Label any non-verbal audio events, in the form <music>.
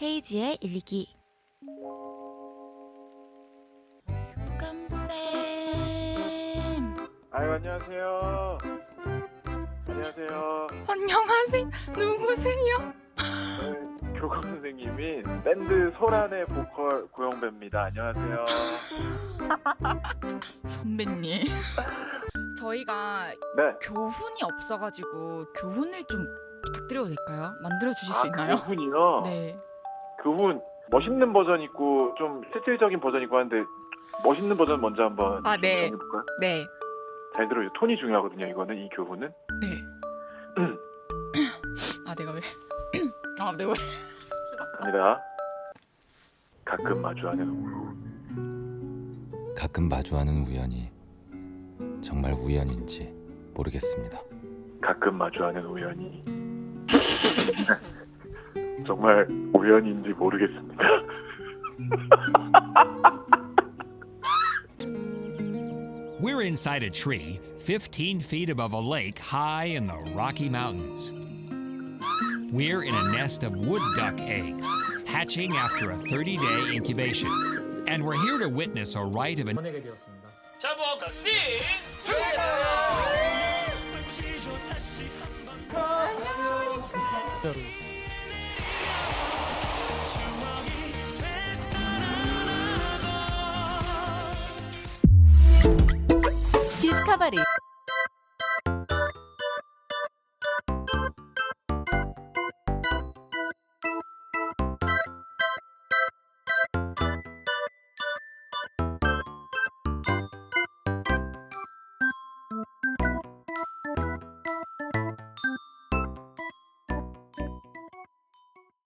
헤이지의 일기 교감쌤 아유 안녕하세요. 안녕하세요. 안녕하세요 누구세요? 네, 교감 선생님인 밴드 소란의 보컬 고영배입니다. 안녕하세요. <laughs> 선배님 저희가 네. 교훈이 없어가지고 교훈을 좀 부탁드려도 될까요? 만들어 주실 수 아, 있나요? 교훈이요. 네 교훈 멋있는 버전 있고 좀 실질적인 버전 있고 한데 멋있는 버전 먼저 한번 아, 네. 해볼까요? 네. 잘 들어요. 톤이 중요하거든요. 이거는 이 교훈은. 네. <clears throat> 아 내가 왜? <clears throat> 아 내가 왜? 갑니다. 가끔 마주하는 가끔 마주하는 우연이 정말 우연인지 모르겠습니다. 가끔 마주하는 우연이 <laughs> 정말 우연인지 모르겠습니다. We're inside a tree 15 feet above a lake high in the Rocky Mountains. We're in a nest of wood duck eggs, hatching after a 30 day incubation. And we're here to witness a rite of 보 내